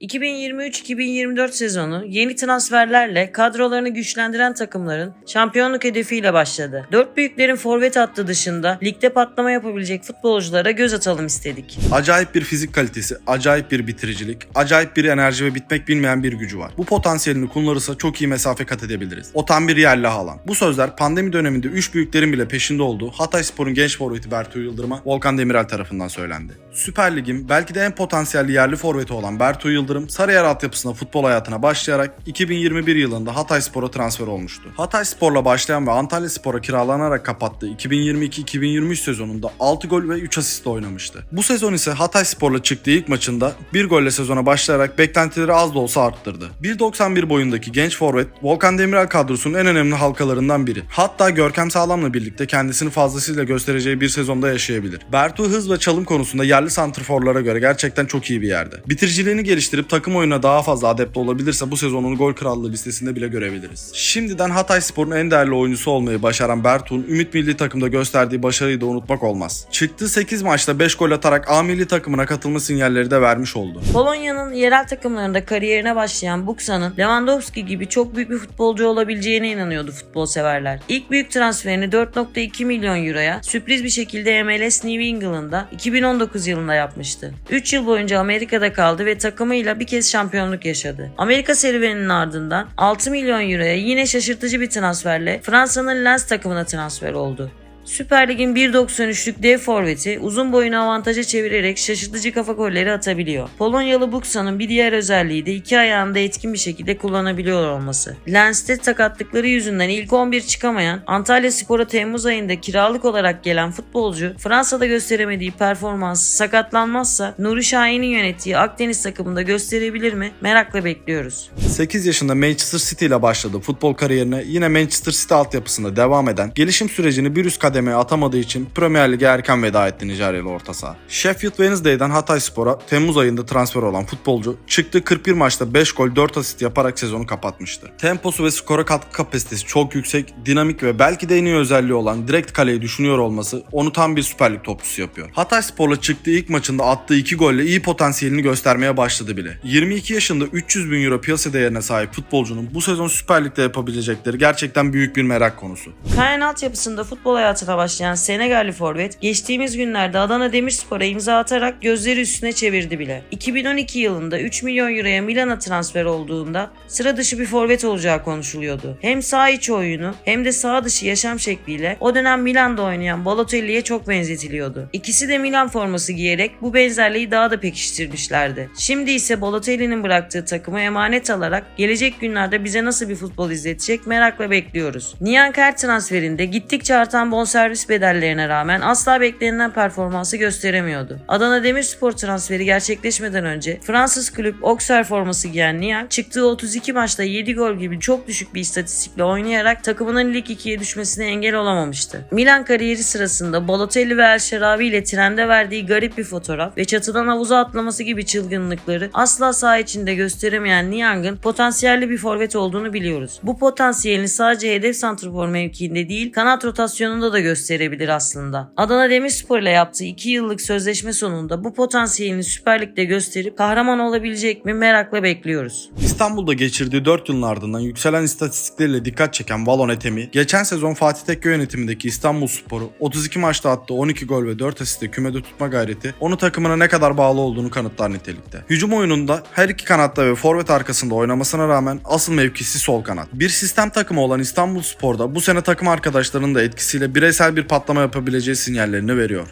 2023-2024 sezonu yeni transferlerle kadrolarını güçlendiren takımların şampiyonluk hedefiyle başladı. Dört büyüklerin forvet hattı dışında ligde patlama yapabilecek futbolculara göz atalım istedik. Acayip bir fizik kalitesi, acayip bir bitiricilik, acayip bir enerji ve bitmek bilmeyen bir gücü var. Bu potansiyelini kullanırsa çok iyi mesafe kat edebiliriz. O tam bir yerli Haaland. Bu sözler pandemi döneminde 3 büyüklerin bile peşinde olduğu Hatayspor'un genç forveti Bertu Yıldırım'a Volkan Demirel tarafından söylendi. Süper Lig'in belki de en potansiyelli yerli forveti olan Bertu Yıldırım Sarıyer altyapısına futbol hayatına başlayarak 2021 yılında Hatayspor'a transfer olmuştu. Hatayspor'la başlayan ve Antalya Spor'a kiralanarak kapattığı 2022-2023 sezonunda 6 gol ve 3 asistle oynamıştı. Bu sezon ise Hatayspor'la çıktığı ilk maçında bir golle sezona başlayarak beklentileri az da olsa arttırdı. 1.91 boyundaki genç forvet Volkan Demirel kadrosunun en önemli halkalarından biri. Hatta Görkem Sağlam'la birlikte kendisini fazlasıyla göstereceği bir sezonda yaşayabilir. Bertu hız ve çalım konusunda yerli santrforlara göre gerçekten çok iyi bir yerde. Bitiriciliğini geliştirip takım oyununa daha fazla adept olabilirse bu sezonun gol krallığı listesinde bile görebiliriz. Şimdiden Hatayspor'un en değerli oyuncusu olmayı başaran Bertu'nun Ümit Milli takımda gösterdiği başarıyı da unutmak olmaz. Çıktığı 8 maçta 5 gol atarak A milli takımına katılma sinyalleri de vermiş oldu. Polonya'nın yerel takımlarında kariyerine başlayan Buksa'nın Lewandowski gibi çok büyük bir futbolcu olabileceğine inanıyordu futbol severler. İlk büyük transferini 4.2 milyon euroya sürpriz bir şekilde MLS New England'da 2019 yılında yapmıştı. 3 yıl boyunca Amerika'da kaldı ve takımıyla bir kez şampiyonluk yaşadı. Amerika serüveninin ardından 6 milyon euroya yine şaşırtıcı bir transferle Fransa'nın Lens takımına transfer oldu. Süper Lig'in 1.93'lük dev forveti uzun boyunu avantaja çevirerek şaşırtıcı kafa golleri atabiliyor. Polonyalı Buksa'nın bir diğer özelliği de iki ayağını da etkin bir şekilde kullanabiliyor olması. Lens'te sakatlıkları yüzünden ilk 11 çıkamayan Antalya Spor'a Temmuz ayında kiralık olarak gelen futbolcu Fransa'da gösteremediği performansı sakatlanmazsa Nuri Şahin'in yönettiği Akdeniz takımında gösterebilir mi? Merakla bekliyoruz. 8 yaşında Manchester City ile başladı futbol kariyerine yine Manchester City altyapısında devam eden gelişim sürecini bir üst kademeye atamadığı için Premier Lig'e erken veda etti Nijeryalı orta saha. Sheffield Wednesday'den Hatayspor'a Temmuz ayında transfer olan futbolcu çıktığı 41 maçta 5 gol 4 asist yaparak sezonu kapatmıştı. Temposu ve skora katkı kapasitesi çok yüksek, dinamik ve belki de en iyi özelliği olan direkt kaleyi düşünüyor olması onu tam bir Süper Lig topçusu yapıyor. Hatayspor'la çıktığı ilk maçında attığı 2 golle iyi potansiyelini göstermeye başladı bile. 22 yaşında 300 bin euro piyasa değerine sahip futbolcunun bu sezon Süper Lig'de yapabilecekleri gerçekten büyük bir merak konusu. Kayan altyapısında futbol hayatına başlayan Senegalli forvet geçtiğimiz günlerde Adana Demirspor'a imza atarak gözleri üstüne çevirdi bile. 2012 yılında 3 milyon euroya Milan'a transfer olduğunda sıra dışı bir forvet olacağı konuşuluyordu. Hem sağ içi oyunu hem de sağ dışı yaşam şekliyle o dönem Milan'da oynayan Balotelli'ye çok benzetiliyordu. İkisi de Milan forması giyerek bu benzerliği daha da pekiştirmişlerdi. Şimdi ise Balotelli'nin bıraktığı takımı emanet alarak gelecek günlerde bize nasıl bir futbol izletecek merakla bekliyoruz. Niyan Kert transferinde gittikçe artan bonservis bedellerine rağmen asla beklenilen performansı gösteremiyordu. Adana Demirspor transferi gerçekleşmeden önce Fransız kulüp Auxerre forması giyen Niang çıktığı 32 maçta 7 gol gibi çok düşük bir istatistikle oynayarak takımının Lig 2'ye düşmesine engel olamamıştı. Milan kariyeri sırasında Balotelli ve El Şerabi ile trende verdiği garip bir fotoğraf ve çatıdan havuza atlaması gibi çılgınlıkları asla saha içinde gösteremeyen Niang'ın potansiyelli bir forvet olduğunu biliyoruz. Bu potansiyelini sadece hedef santrfor mevkiinde değil kanat rotasyonunda da gösterebilir aslında. Adana Demirspor ile yaptığı 2 yıllık sözleşme sonunda bu potansiyelini Süper Lig'de gösterip kahraman olabilecek mi merakla bekliyoruz. İstanbul'da geçirdiği 4 yılın ardından yükselen istatistikleriyle dikkat çeken Valon Etemi, geçen sezon Fatih Tekke yönetimindeki İstanbul Sporu 32 maçta attığı 12 gol ve 4 asiste kümede tutma gayreti onu takımına ne kadar bağlı olduğunu kanıtlar nitelikte. Hücum oyununda her iki kanatta ve forvet arkasında oynamasına rağmen asıl mevkisi sol kanat. Bir sistem takımı olan İstanbul Spor'da bu sene takım arkadaşlarının da etkisiyle bireysel bir patlama yapabileceği sinyallerini veriyor.